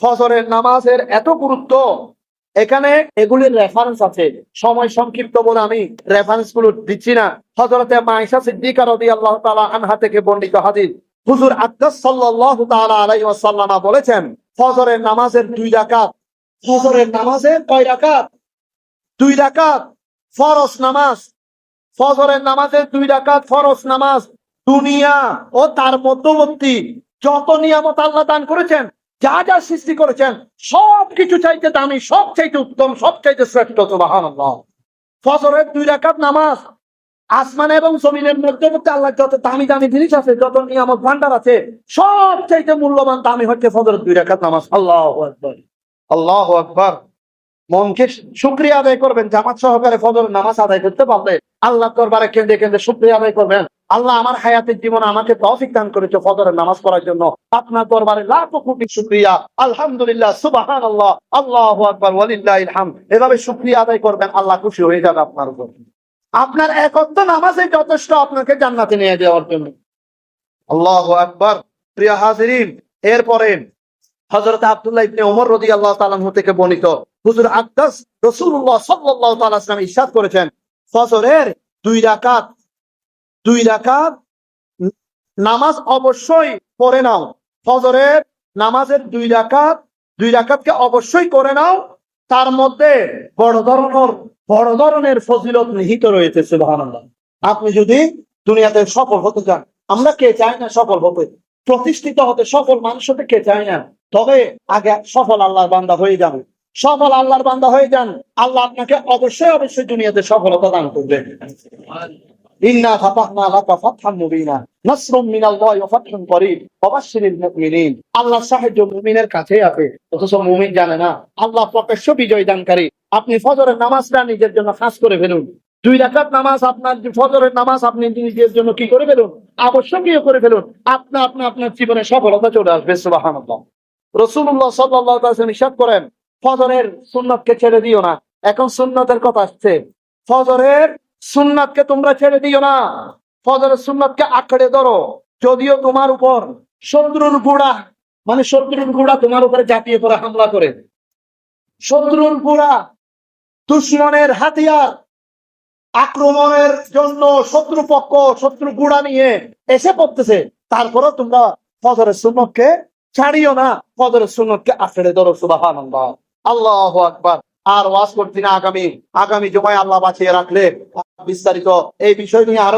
ফজরের নামাজের এত গুরুত্ব। এখানে এগুলির রেফারেন্স আছে। সময় সংক্ষিপ্ত বলে আমি রেফারেন্সগুলো দিচ্ছি না। হজরতে মাইশা সিদ্দিকা রাদিয়াল্লাহু তাআলা আনহা থেকে হাদিস। হুজুর সাল্লাল্লাহু তাআলা আলাইহি ওয়াসাল্লাম বলেছেন, ফজরের নামাজের দুই রাকাত। ফজরের নামাজের কয় রাকাত? দুই রাকাত ফরস নামাজ। ফজরের নামাজের দুই রাকাত ফরস নামাজ। দুনিয়া ও তার মধ্যবর্তী যত নিয়ামত আল্লাহ দান করেছেন, যা যা সৃষ্টি করেছেন সব কিছু চাইতে দামি সব চাইতে উত্তম সব চাইতে শ্রেষ্ঠ সুবাহান ফজরের দুই রাকাত নামাজ, আসমান এবং জমিনের মধ্যবর্তী আল্লাহ যত দামি দামি জিনিস আছে, যত নিয়ামত ভান্ডার আছে সব চাইতে মূল্যবান দামি হচ্ছে ফজরের দুই রাকাত নামাজ। আল্লাহ আকবর। আল্লাহ আকবর। মনকে শুক্রিয়া আদায় করবেন, জামাত সহকারে ফজর নামাজ আদায় করতে পারলে আল্লাহ দরবারে কেন্দ্রে কেন্দ্রে শুক্রিয়া আদায় করবেন। আল্লাহ আমার হায়াতের জীবনে আমাকে তৌফিক দান করেছে ফজরের নামাজ পড়ার জন্য। আপনার দরবারে লাখ কোটি শুক্রিয়া। আলহামদুলিল্লাহ সুবাহান আল্লাহ আল্লাহ আকবর, ওয়ালিল্লাহ ইলহাম এভাবে শুক্রিয়া আদায় করবেন, আল্লাহ খুশি হয়ে যাবে আপনার উপর। আপনার একত্র নামাজে যথেষ্ট আপনাকে জান্নাতে নিয়ে যাওয়ার জন্য। আল্লাহ আকবর। প্রিয় হাজিরিন, এরপরে হজরত আব্দুল্লাহ ইবনে ওমর রাদিয়াল্লাহু তাআলা আনহু থেকে বর্ণিত হুজুর আকদাস রাসূলুল্লাহ সাল্লাল্লাহু তাআলা ইসলাম ইরশাদ করেছেন, ফজরের দুই রাকাত দুই রাকাত নামাজ অবশ্যই পড়ে নাও। ফজরের নামাজের দুই রাকাত, দুই রাকাতকে অবশ্যই করে নাও। তার মধ্যে বড় ধরনের বড় ধরনের ফজিলত নিহিত রয়েছে, সুবহানাল্লাহ। আপনি যদি দুনিয়াতে সফল হতে চান, আমরা কে চাই না সফল হতে? প্রতিষ্ঠিত হতে সফল মানুষ হতে কে চাই না? তবে আগে সফল আল্লাহর বান্দা হয়ে যাবে সফল আল্লাহর বান্দা হয়ে যান। আল্লাহ আপনাকে অবশ্যই অবশ্যই দুনিয়াতে সফলতা দান করবে ইন্না ফাতাহনা লাকা ফাতহান মুবিনা নাসরুম মিনাল্লাহি ওয়া ফাতহুন করিব ওয়াবাশশিরিল মুমিনিন আল্লাহর সাহায্য মুমিনের কাছেই আছে, অথচ মুমিন জানে না। আল্লাহ প্রকাশ্য বিজয় দানকারী। আপনি ফজরের নামাজটা নিজের জন্য খাস করে ফেলুন। দুই রাকাত নামাজ আপনার ফজরের নামাজ আপনি নিজের জন্য কি করে ফেলুন? আবশ্যকীয় করে ফেলুন। আপনা আপনা আপনার জীবনে সফলতা চলে আসবে, সুবহানাল্লাহ। রসুল্লাহ সাল্লাল্লাহু আলাইহি ওয়াসাল্লাম ইরশাদ করেন, ফজরের সুন্নাতকে ছেড়ে দিও না। এখন সুন্নতের কথা আসছে। ফজরের সুন্নাতকে তোমরা ছেড়ে দিও না। ফজরের সুন্নাতকে আঁকড়ে ধরো। যদিও তোমার উপর শত্রুর গোড়া মানে শত্রুর গোড়া তোমার উপরে ঝাঁপিয়ে পড়ে হামলা করে। শত্রুর গোড়া দুশ্মনের হাতিয়ার আক্রমণের জন্য শত্রুপক্ষ শত্রু গুড়া নিয়ে এসে পড়তেছে। তারপরও তোমরা ফজরের সুন্নতকে ছাড়িও না। ফজরের সুন্নতকে আঁকড়ে ধরো সুবাহান আল্লাহ আকবার। আর ওয়াজ করছি না আগামী আগামী জমায় আল্লাহ বাঁচিয়ে রাখলে। বিস্তারিত এই বিষয় নিয়ে আরও